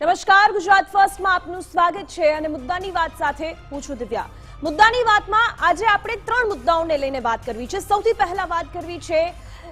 નમસ્કાર, ગુજરાત ફર્સ્ટમાં આપનું સ્વાગત છે અને મુદ્દાની વાત સાથે હું છું દિવ્યા. મુદ્દાની વાતમાં આજે આપણે ત્રણ મુદ્દાઓને લઈને વાત કરવી છે. સૌથી પહેલા વાત કરવી છે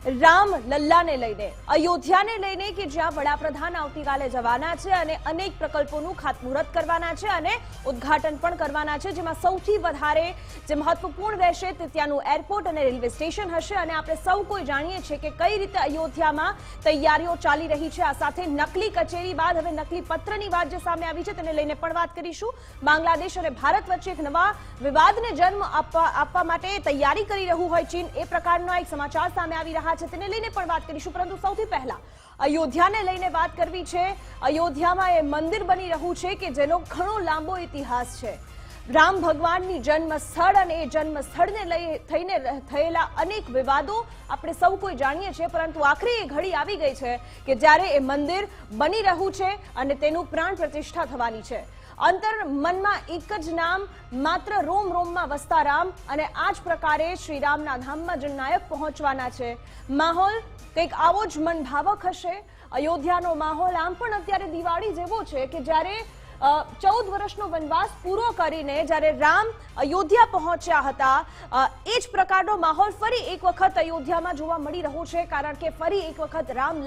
રામ લલ્લાને લઈને, અયોધ્યાને લઈને કે જ્યાં વડાપ્રધાન આવતીકાલે જવાના છે અને અનેક પ્રકલ્પોનું ખાતમુહૂર્ત કરવાના છે અને ઉદ્ઘાટન પણ કરવાના છે, જેમાં સૌથી વધારે જે મહત્વપૂર્ણ રહેશે તે ત્યાંનું એરપોર્ટ અને રેલવે સ્ટેશન હશે. અને આપણે સૌ કોઈ જાણીએ છીએ કે કઈ રીતે અયોધ્યામાં તૈયારીઓ ચાલી રહી છે. આ સાથે નકલી કચેરી બાદ હવે નકલી પત્રની વાત જે સામે આવી છે તેને લઈને પણ વાત કરીશું. બાંગ્લાદેશ અને ભારત વચ્ચે એક નવા વિવાદને જન્મ આપવા આપવા માટે તૈયારી કરી રહ્યું હોય ચીન, એ પ્રકારનો એક સમાચાર સામે આવી રહ્યા છે તેને લઈને પણ વાત કરીશું. પરંતુ સૌથી પહેલા અયોધ્યાને લઈને વાત કરવી છે. અયોધ્યામાં એ મંદિર બની રહ્યું છે કે જેનો ઘણો લાંબો ઇતિહાસ છે. રામ ભગવાનની જન્મ સ્થળ અને એ જન્મ લઈ થઈને થયેલા અનેક વિવાદો આપણે સૌ કોઈ જાણીએ છીએ. પરંતુ આખરે એ ઘડી આવી ગઈ છે કે જ્યારે એ મંદિર બની રહ્યું છે અને તેનું પ્રાણ પ્રતિષ્ઠા થવાની છે. અંતર મનમાં એક જ નામ, માત્ર રોમ રોમમાં વસતા રામ અને આ જ પ્રકારે શ્રી રામના ધામમાં જનનાયક પહોંચવાના છે. માહોલ કંઈક આવો જ મનભાવક હશે. અયોધ્યાનો માહોલ આમ પણ અત્યારે દિવાળી જેવો છે કે જ્યારે ચૌદ વર્ષનો વનવાસ પૂરો કરીને જ્યારે રામ અયોધ્યા પહોંચ્યા હતા એ જ પ્રકારનો માહોલ ફરી એક વખત અયોધ્યામાં જોવા મળી રહ્યો છે, કારણ કે ફરી એક વખત રામ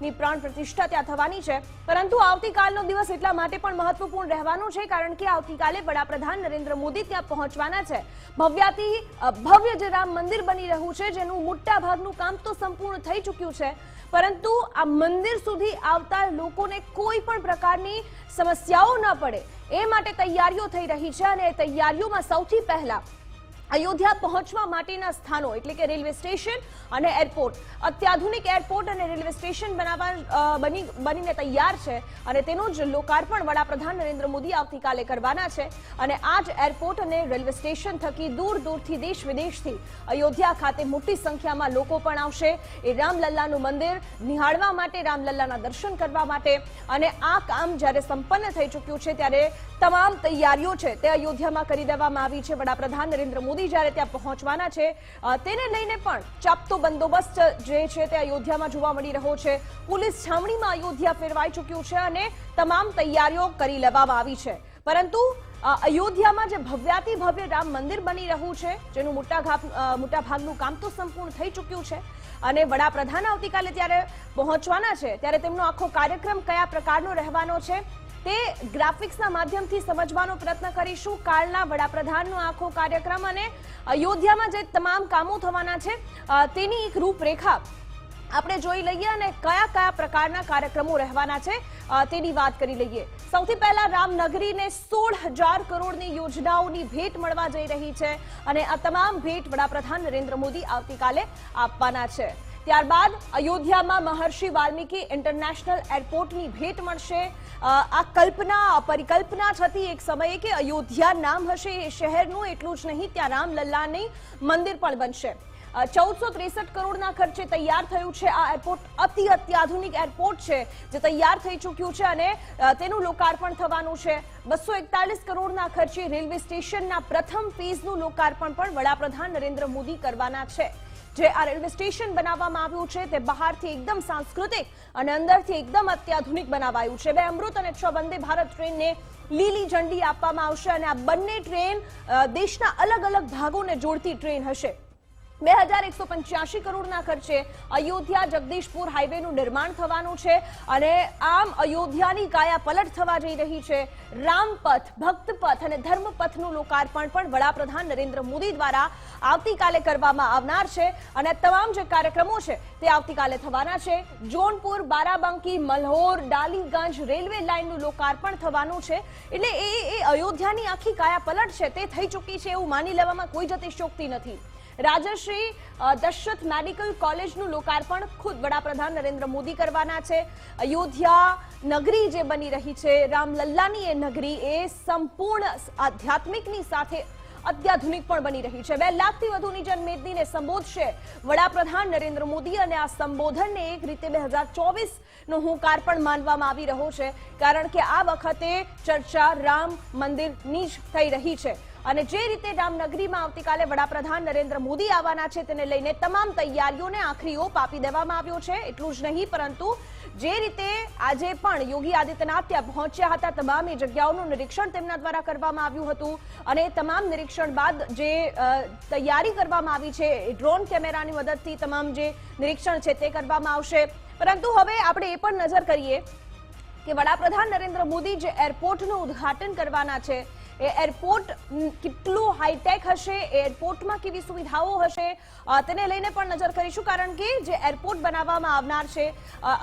લલ્લાની પ્રાણ પ્રતિષ્ઠા ત્યાં થવાની છે. પરંતુ આવતીકાલનો દિવસ એટલા માટે પણ મહત્વપૂર્ણ રહેવાનો છે, કારણ કે આવતીકાલે વડાપ્રધાન નરેન્દ્ર મોદી ત્યાં પહોંચવાના છે. ભવ્યાથી ભવ્ય જે રામ મંદિર બની રહ્યું છે, જેનું મોટા ભાગનું કામ તો સંપૂર્ણ થઈ ચૂક્યું છે. પરંતુ આ મંદિર સુધી આવતા લોકોને કોઈ પણ પ્રકારની સમસ્યાઓ ન પડે. એ માટે તૈયારીઓ થઈ રહી છે અને તૈયારીઓમાં સૌથી પહેલા અયોધ્યા પહોંચવા માટેના સ્થાનો, એટલે કે રેલવે સ્ટેશન અને એરપોર્ટ. અત્યાધુનિક એરપોર્ટ અને રેલવે સ્ટેશન બનાવવા બની, બનીને તૈયાર છે અને તેનું જ લોકાર્પણ વડાપ્રધાન નરેન્દ્ર મોદી આવતીકાલે કરવાના છે. અને આ જ એરપોર્ટ અને રેલવે સ્ટેશન થકી દૂર દૂરથી દેશ વિદેશથી અયોધ્યા ખાતે મોટી સંખ્યામાં લોકો પણ આવશે. એ રામલલ્લાનું મંદિર નિહાળવા માટે, રામલલ્લાના દર્શન કરવા માટે. અને આ કામ જ્યારે સંપન્ન થઈ ચૂક્યું છે, ત્યારે તમામ તૈયારીઓ છે તે અયોધ્યામાં કરી દેવામાં આવી છે વડાપ્રધાન નરેન્દ્ર મોદી. જ્યારે ત્યાં પહોંચવાના છે તેને લઈને પણ ચાપતો બંદોબસ્ત જે છે તે અયોધ્યામાં જોવા મળી રહ્યો છે. પોલીસ છાવણીમાં અયોધ્યા ફેરવાઈ ચૂક્યું છે અને તમામ તૈયારીઓ કરી લેવામાં આવી છે. પરંતુ અયોધ્યામાં જે ભવ્યાતિ ભવ્ય રામ મંદિર બની રહ્યું છે, જેનું મોટા મોટા ભાગનું કામ તો સંપૂર્ણ થઈ ચૂક્યું છે અને વડાપ્રધાન આવતીકાલે ત્યારે પહોંચવાના છે, ત્યારે તેમનો આખો કાર્યક્રમ કયા પ્રકારનો રહેવાનો છે તે ગ્રાફિક્સના માધ્યમથી સમજવાનો પ્રયત્ન કરીશું. કાળના વડાપ્રધાનનો આખો કાર્યક્રમ અને અયોધ્યામાં જે તમામ કામો થવાના છે તેની એક રૂપરેખા આપણે જોઈ લઈએ અને કયા કયા પ્રકારના કાર્યક્રમો રહેવાના છે તેની વાત કરી લઈએ. સૌથી પહેલા રામનગરીને સોળ હજાર કરોડની યોજનાઓની ભેટ મળવા જઈ રહી છે અને આ તમામ ભેટ વડાપ્રધાન નરેન્દ્ર મોદી આવતીકાલે આપવાના છે. ત્યારબાદ અયોધ્યામાં મહર્ષિ વાલ્મીકી ઇન્ટરનેશનલ એરપોર્ટની ભેટ મળશે. આ કલ્પના, પરિકલ્પના થતી એક સમયે કે અયોધ્યા નામ હશે એ શહેરનું એટલું જ નહીં, ત્યાં રામલલ્લાની મંદિર પણ બનશે. ચૌદસો ત્રેસઠ કરોડના ખર્ચે તૈયાર થયું છે આ એરપોર્ટ અતિ અત્યાધુનિક એરપોર્ટ છે, જે તૈયાર થઈ ચૂક્યું છે અને તેનું લોકાર્પણ થવાનું છે. બસો એકતાલીસ કરોડના ખર્ચે રેલવે સ્ટેશનના પ્રથમ ફેઝનું લોકાર્પણ પણ વડાપ્રધાન નરેન્દ્ર મોદી કરવાના છે. જે આ રેલવે સ્ટેશન બનાવવામાં આવ્યું છે તે બહારથી એકદમ સાંસ્કૃતિક અને અંદરથી એકદમ અત્યાધુનિક બનાવાયું છે. બે અમૃત અને છ વંદે ભારત ટ્રેનને લીલી ઝંડી આપવામાં આવશે અને આ બંને ટ્રેન દેશના અલગ અલગ ભાગોને જોડતી ટ્રેન હશે. બે હજાર એકસો પંચ્યાસી કરોડના ખર્ચે અયોધ્યા જગદીશપુર હાઈવેનું નિર્માણ થવાનું છે અને આમ અયોધ્યાની કાયા પલટ થવા જઈ રહી છે. રામપથ, ભક્તપથ અને ધર્મપથનું લોકાર્પણ પણ વડાપ્રધાન નરેન્દ્ર મોદી દ્વારા આવતીકાલે કરવામાં આવનાર છે અને તમામ જે કાર્યક્રમો છે તે આવતીકાલે થવાના છે. જોનપુર, બારાબંકી, મલ્હોર, ડાલીગંજ રેલવે લાઇનનું લોકાર્પણ થવાનું છે. એટલે એ અયોધ્યાની આખી કાયા પલટ છે તે થઈ ચૂકી છે એવું માની લેવામાં કોઈ જતી શોકતી નથી. રાજશ્રી દશરથ મેડિકલ કોલેજનું લોકાર્પણ ખુદ વડાપ્રધાન નરેન્દ્ર મોદી કરવાના છે. અયોધ્યા નગરી જે બની રહી છે, રામલલ્લાની એ નગરી એ સંપૂર્ણ આધ્યાત્મિકની સાથે અત્યાધુનિક પણ બની રહી છે. બે લાખથી વધુની જનમેદનીને સંબોધશે વડાપ્રધાન નરેન્દ્ર મોદી અને આ સંબોધનને એક રીતે બે હજાર ચોવીસનો હું પણ માનવામાં આવી રહ્યો છે. કારણ કે આ વખતે ચર્ચા રામ મંદિરની જ થઈ રહી છે. અને જે રીતે રામનગરીમાં આવતીકાલે વડાપ્રધાન નરેન્દ્ર મોદી આવવાના છે તેને લઈને તમામ તૈયારીઓને આખરી ઓપ આપી દેવામાં આવ્યો છે. એટલું જ નહીં, પરંતુ જે રીતે આજે પણ યોગી આદિત્યનાથ ત્યાં પહોંચ્યા હતા, તમામ એ જગ્યાઓનું નિરીક્ષણ તેમના દ્વારા કરવામાં આવ્યું હતું અને તમામ નિરીક્ષણ બાદ જે તૈયારી કરવામાં આવી છે ડ્રોન કેમેરાની મદદથી તમામ જે નિરીક્ષણ છે તે કરવામાં આવશે. પરંતુ હવે આપણે એ પણ નજર કરીએ કે વડાપ્રધાન નરેન્દ્ર મોદી જે એરપોર્ટનું ઉદ્ઘાટન કરવાના છે એ એરપોર્ટ કેટલું હાઈટેક હશે એરપોર્ટમાં કેવી સુવિધાઓ હશે તેને લઈને પણ નજર કરીશું કારણ કે જે એરપોર્ટ બનાવવામાં આવનાર છે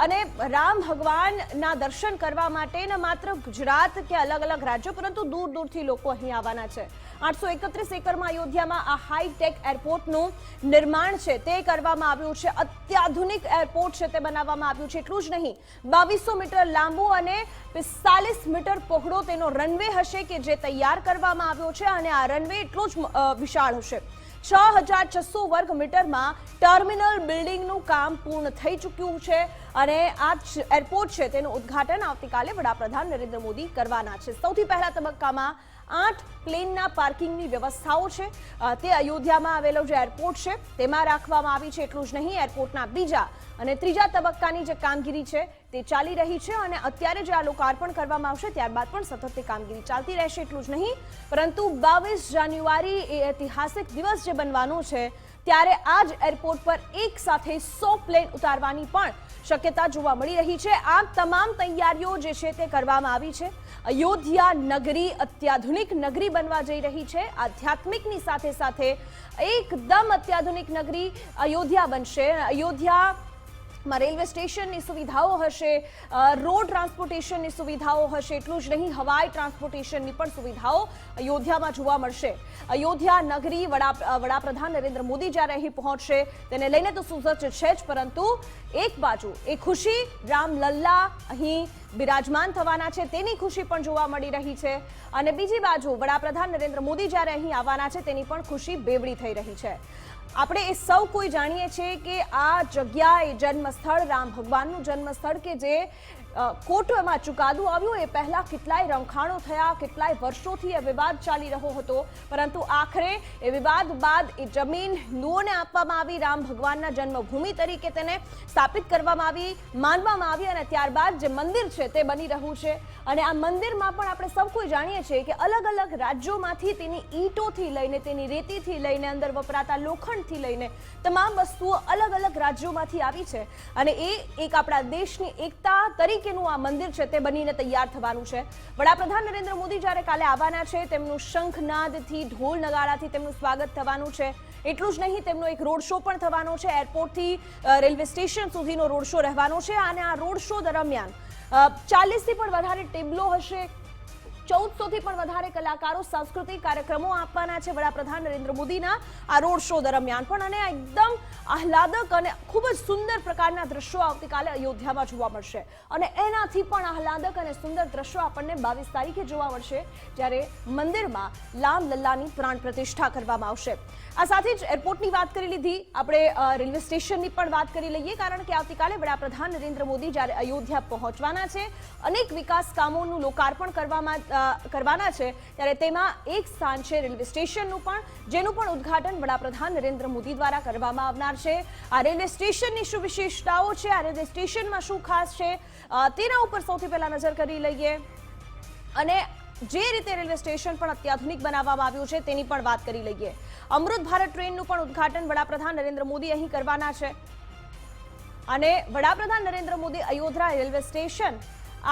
અને રામ ભગવાનના દર્શન કરવા માટે ન માત્ર ગુજરાત કે અલગ અલગ રાજ્યો, પરંતુ દૂર દૂરથી લોકો અહીં આવવાના છે. આઠસો એકત્રીસ એકરમાં અયોધ્યામાં આ હાઈટેક એરપોર્ટનું નિર્માણ છે તે કરવામાં આવ્યું છે. અત્યાધુનિક એરપોર્ટ છે તે બનાવવામાં આવ્યું છે. એટલું જ નહીં, બાવીસો મીટર લાંબુ અને પિસ્તાલીસ મીટર પહોળો તેનો રનવે હશે કે જે તૈયાર કરવામાં આવ્યો છે અને આ રનવે એટલો જ વિશાળ હશે. છ હજાર છસો વર્ગ મીટરમાં ટર્મિનલ બિલ્ડિંગનું કામ પૂર્ણ થઈ ચૂક્યું છે અને આ એરપોર્ટ છે તેનું ઉદ્ઘાટન આવતીકાલે વડાપ્રધાન નરેન્દ્ર મોદી કરવાના છે. સૌથી પહેલા તબક્કામાં આઠ પ્લેનના પાર્કિંગની વ્યવસ્થાઓ છે. તે અયોધ્યામાં આવેલો જે એરપોર્ટ છે, તેમાં રાખવામાં આવી છે, એટલું જ નહીં, એરપોર્ટના બીજા અને ત્રીજા તબક્કાની જે કામગીરી છે, તે ચાલી રહી છે અને અત્યારે જે આ લોકાર્પણ કરવામાં આવશે, ત્યારબાદ પણ સતત કામગીરી ચાલતી રહેશે, એટલું જ નહીં. પરંતુ બાવીસ જાન્યુઆરી એ ઐતિહાસિક દિવસ જે બનવાનો છે ત્યારે આ જ એરપોર્ટ પર એક સાથે સો પ્લેન ઉતારવાની પણ શક્યતા જોવા મળી રહી છે. આ તમામ તૈયારીઓ જે છે તે કરવામાં આવી છે. અયોધ્યા નગરી અત્યાધુનિક નગરી બનવા જઈ રહી છે. આધ્યાત્મિકની સાથે સાથે એકદમ અત્યાધુનિક નગરી અયોધ્યા બનશે. અયોધ્યા માં રેલવે સ્ટેશનની સુવિધાઓ હશે રોડ ટ્રાન્સપોર્ટેશનની સુવિધાઓ હશે, એટલું જ નહીં, હવાઈ ટ્રાન્સપોર્ટેશનની પણ સુવિધાઓ અયોધ્યામાં જોવા મળશે. અયોધ્યા નગરી વડા વડાપ્રધાન નરેન્દ્ર મોદી જ્યારે અહીં પહોંચશે, તેને લઈને તો સુસજ્જ છે જ, પરંતુ એક બાજુ, એ ખુશી રામલલ્લા અહીં બિરાજમાન થવાના છે, તેની ખુશી પણ જોવા મળી રહી છે. અને બીજી બાજુ, વડાપ્રધાન નરેન્દ્ર મોદી જ્યારે અહીં આવવાના છે, તેની પણ ખુશી બેવડી થઈ રહી છે. આપણે એ સૌ કોઈ જાણીએ છીએ કે આ જગ્યા એ જન્મસ્થળ રામ ભગવાનનું જન્મસ્થળ કે જે કોર્ટમાં ચુકાદો આવ્યો. એ પહેલાં કેટલાય રમખાણો થયા, કેટલાય વર્ષોથી એ વિવાદ ચાલી રહ્યો હતો. પરંતુ આખરે એ વિવાદ બાદ એ જમીન હિન્દુઓને આપવામાં આવી. રામ ભગવાનના જન્મભૂમિ તરીકે તેને સ્થાપિત કરવામાં આવી, માનવામાં આવી અને ત્યારબાદ જે મંદિર છે તે બની રહ્યું છે. અને આ મંદિરમાં પણ આપણે સૌ કોઈ જાણીએ છીએ કે અલગ અલગ રાજ્યોમાંથી તેની ઈંટોથી લઈને, તેની રેતીથી લઈને, અંદર વપરાતા લોખંડથી લઈને તમામ વસ્તુઓ અલગ અલગ રાજ્યોમાંથી આવી છે. અને એ એક આપણા દેશની એકતા તરીકેનું આ મંદિર છે તે બનીને તૈયાર થવાનું છે. વડાપ્રધાન નરેન્દ્ર મોદી જ્યારે કાલે આવવાના છે, તેમનું શંખનાદથી ઢોલ નગારાથી તેમનું સ્વાગત થવાનું છે. એટલું જ નહીં, તેમનો એક રોડ શો પણ થવાનો છે. એરપોર્ટથી રેલવે સ્ટેશન સુધીનો રોડ શો રહેવાનો છે અને આ રોડ શો દરમિયાન ચાલીસથી પણ વધારે ટેબલો હશે. ચૌદસો થી પણ વધારે કલાકારો સાંસ્કૃતિક કાર્યક્રમો આપવાના છે વડાપ્રધાન નરેન્દ્ર મોદીના આ રોડ શો દરમિયાન પણ અને એકદમ આહલાદક અને ખૂબ જ સુંદર પ્રકારના દ્રશ્યો આવતીકાલે અયોધ્યામાં જોવા મળશે. અને એનાથી પણ આહલાદક અને સુંદર દ્રશ્યો આપણને બાવીસ તારીખે જોવા મળશે, જ્યારે મંદિરમાં લામ લલ્લાની પ્રાણ પ્રતિષ્ઠા કરવામાં આવશે. આ સાથે જ એરપોર્ટની વાત કરી લીધી. આપણે રેલવે સ્ટેશનની પણ વાત કરી લઈએ, કારણ કે આવતીકાલે વડાપ્રધાન નરેન્દ્ર મોદી જ્યારે અયોધ્યા પહોંચવાના છે, અનેક વિકાસ કામોનું લોકાર્પણ કરવામાં કરવાના છે, ત્યારે તેમાં એક સ્થાન છે રેલવે સ્ટેશનનું પણ, જેનું પણ ઉદ્ઘાટન વડાપ્રધાન નરેન્દ્ર મોદી દ્વારા કરવામાં આવનાર છે. આ રેલવે સ્ટેશનની શું વિશેષતાઓ છે? આ રેલવે સ્ટેશનમાં શું ખાસ છે? તેના ઉપર સૌથી પહેલા નજર કરી લઈએ. અને જે રીતે રેલવે સ્ટેશન પણ અત્યાધુનિક બનાવવામાં આવ્યું છે, તેની પણ વાત કરી લઈએ. અમૃત ભારત ટ્રેનનું પણ ઉદ્ઘાટન વડાપ્રધાન નરેન્દ્ર મોદી અહીં કરવાના છે. અને વડાપ્રધાન નરેન્દ્ર મોદી અયોધ્યા રેલવે સ્ટેશન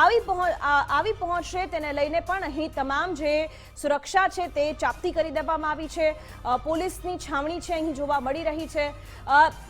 આવી પહોંચ આવી પહોંચશે તેને લઈને પણ અહીં તમામ જે સુરક્ષા છે તે ચાપતી કરી દેવામાં આવી છે. પોલીસની છાવણી છે અહીં જોવા મળી રહી છે.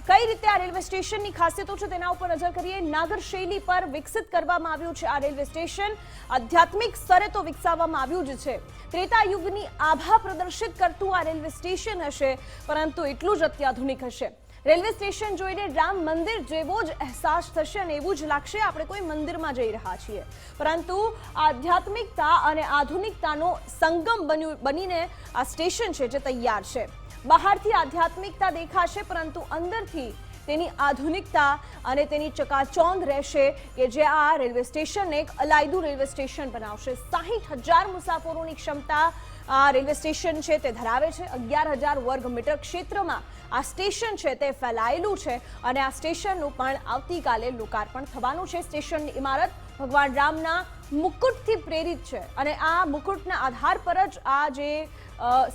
કઈ રીતે આ રેલવે સ્ટેશનની ખાસિયતો છે તેના ઉપર નજર કરીએ. નાગર શૈલી પર વિકસિત કરવામાં આવ્યું છે આ રેલવે સ્ટેશન. આધ્યાત્મિક સ્તરે તો વિકસાવવામાં આવ્યું જ છે. ત્રેતા યુગની આભા પ્રદર્શિત કરતું આ રેલવે સ્ટેશન હશે, પરંતુ એટલું જ અત્યાધુનિક હશે. રેલવે સ્ટેશન જોઈને રામ મંદિર જેવો જ અહેસાસ થશે અને એવું જ લાગશે આપણે કોઈ મંદિરમાં જઈ રહ્યા છીએ. પરંતુ આધ્યાત્મિકતા અને આધુનિકતાનો સંગમ બન્યું, બનીને આ સ્ટેશન છે જે તૈયાર છે. બહારથી આધ્યાત્મિકતા દેખાશે, પરંતુ અંદરથી તેની આધુનિકતા અને તેની ચકાચોંધ રહેશે કે જે આ રેલવે સ્ટેશનને એક અલાયદું રેલવે સ્ટેશન બનાવશે. સાહીઠ હજાર મુસાફરોની ક્ષમતા રેલવે સ્ટેશન છે તે ધરાવે છે. અગિયાર હજાર વર્ગ મીટર ક્ષેત્રમાં આ સ્ટેશન છે તે ફેલાયેલું છે અને આ સ્ટેશનનું પણ આવતીકાલે લોકાર્પણ થવાનું છે. સ્ટેશનની ઇમારત ભગવાન રામના મુકુટથી પ્રેરિત છે અને આ મુકુટના આધાર પર જ આ જે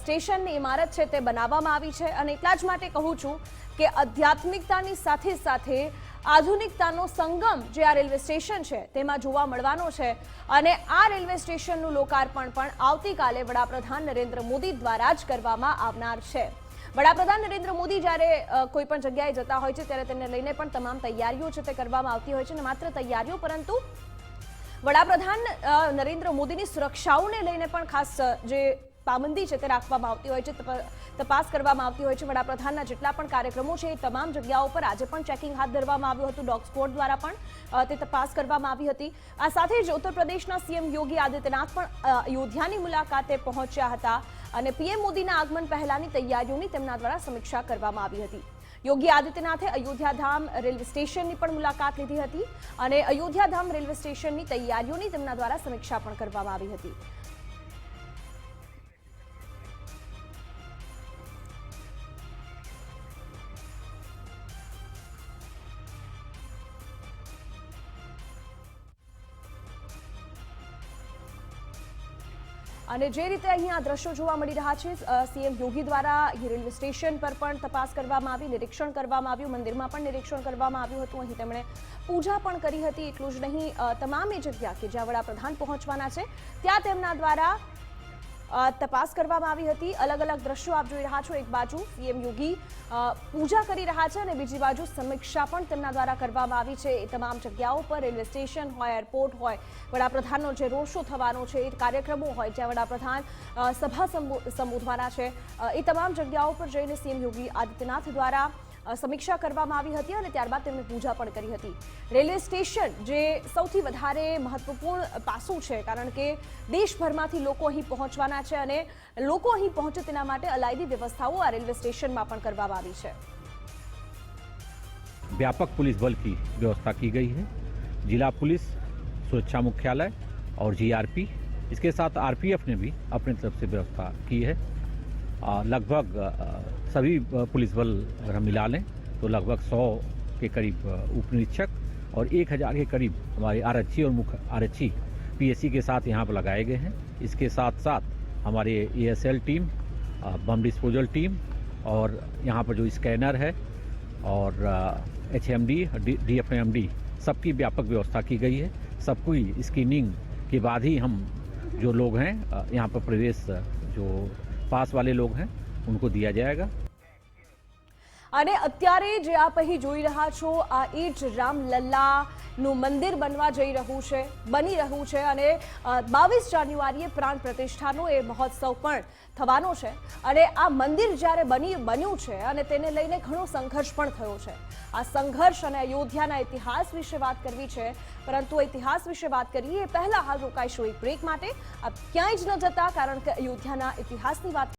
સ્ટેશનની ઇમારત છે તે બનાવવામાં આવી છે. અને એટલા જ માટે કહું છું કે આધ્યાત્મિકતાની સાથે સાથે આધુનિકતાનો સંગમ જે આ રેલવે સ્ટેશન છે, તેમાં જોવા મળવાનો છે. અને આ રેલવે સ્ટેશનનું લોકાર્પણ પણ આવતીકાલે વડાપ્રધાન નરેન્દ્ર મોદી દ્વારા જ કરવામાં આવનાર છે. વડાપ્રધાન નરેન્દ્ર મોદી જ્યારે કોઈ પણ જગ્યાએ જતા હોય છે, ત્યારે તેને લઈને પણ તમામ તૈયારીઓ છે તે કરવામાં આવતી હોય છે અને માત્ર તૈયારીઓ, પરંતુ વડાપ્રધાન નરેન્દ્ર મોદીની સુરક્ષાઓને લઈને પણ ખાસ જે પાબંદી છે તે રાખવામાં આવતી હોય છે તપાસ કરવામાં આવતી હોય છે. વડાપ્રધાનના જેટલા પણ કાર્યક્રમો છે, એ તમામ જગ્યાઓ પર આજે પણ ચેકિંગ હાથ ધરવામાં આવ્યું હતું. ડોગ સ્ક્વોડ દ્વારા પણ તે તપાસ કરવામાં આવી હતી. આ સાથે જ ઉત્તર પ્રદેશના સીએમ યોગી આદિત્યનાથ પણ અયોધ્યાની મુલાકાતે પહોંચ્યા હતા અને પીએમ મોદીના આગમન પહેલાની તૈયારીઓની તેમના દ્વારા સમીક્ષા કરવામાં આવી હતી. યોગી આદિત્યનાથે અયોધ્યાધામ રેલવે સ્ટેશનની પણ મુલાકાત લીધી હતી અને અયોધ્યાધામ રેલવે સ્ટેશનની તૈયારીઓની તેમના દ્વારા સમીક્ષા પણ કરવામાં આવી હતી. અને જે રીતે અહીંયા દ્રશ્યો જોવા મળી રહ્યા છે સીએમ યોગી દ્વારા રેલવે સ્ટેશન પર પણ તપાસ કરવામાં આવી, નિરીક્ષણ કરવામાં આવ્યું, મંદિરમાં પણ નિરીક્ષણ કરવામાં આવ્યું હતું. અહીં તેમણે પૂજા પણ કરી હતી, એટલું જ નહીં. તમામ જગ્યા કે જ્યાં વડાપ્રધાન પહોંચવાના છે, ત્યાં તેમના દ્વારા તપાસ કરવામાં આવી હતી. અલગ અલગ દ્રશ્યો આપ જોઈ રહ્યા છો. એક બાજુ સીએમ યોગી પૂજા કરી રહ્યા છે અને બીજી બાજુ સમીક્ષા પણ તેમના દ્વારા કરવામાં આવી છે. એ તમામ જગ્યાઓ પર રેલવે સ્ટેશન હોય, એરપોર્ટ હોય, વડાપ્રધાનનો જે રોડ શો થવાનો છે, એ કાર્યક્રમો હોય, જ્યાં વડાપ્રધાન સભા સંબો- સંબોધવાના છે. એ તમામ જગ્યાઓ પર જઈને સીએમ યોગી આદિત્યનાથ દ્વારા સમીક્ષા કરવામાં આવી હતી અને ત્યારબાદ તેમણે પૂજા પણ કરી હતી રેલવે સ્ટેશન જે સૌથી વધારે મહત્વપૂર્ણ પાસું છે કારણ કે દેશભરમાંથી લોકો અહીં પહોંચવાના છે અને લોકો અહીં પહોંચે તેના માટે અલાયદી વ્યવસ્થાઓ આ રેલવે સ્ટેશનમાં પણ કરવામાં આવી છે व्यापक पुलिस बल की व्यवस्था की गई है जिला पुलिस सुरक्षा मुख्यालय और जीआरपी इसके साथ आरपीएफ ने भी अपनी तरफ से व्यवस्था की है आ, लगभग सभी पुलिस बल अगर हम मिला लें तो लगभग सौ के करीब उप निरीक्षक और एक हज़ार के करीब हमारे आरक्षी और मुख्य आरक्षी पीएससी के साथ यहाँ पर लगाए गए हैं। इसके साथ साथ हमारे ASL team bomb disposal team और यहाँ पर जो स्कैनर है और H M D D F M D सबकी व्यापक व्यवस्था की गई है। सबकी स्क्रीनिंग के बाद ही हम जो लोग हैं यहाँ पर प्रवेश, जो पास वाले लोग हैं उनको दिया जाएगा અને અત્યારે જે આપ અહીં જોઈ રહ્યા છો, આ એ જ રામલલ્લાનું મંદિર બનવા જઈ રહ્યું છે, બની રહ્યું છે અને બાવીસ જાન્યુઆરીએ પ્રાણ પ્રતિષ્ઠાનો એ મહોત્સવ પણ થવાનો છે. અને આ મંદિર જ્યારે બની, બન્યું છે અને તેને લઈને ઘણો સંઘર્ષ પણ થયો છે. આ સંઘર્ષ અને અયોધ્યાના ઇતિહાસ વિશે વાત કરવી છે, પરંતુ ઇતિહાસ વિશે વાત કરીએ, એ પહેલાં હાલ રોકાઈશું એક બ્રેક માટે. આપ ક્યાંય જ ન જતા, કારણ કે અયોધ્યાના ઇતિહાસની વાત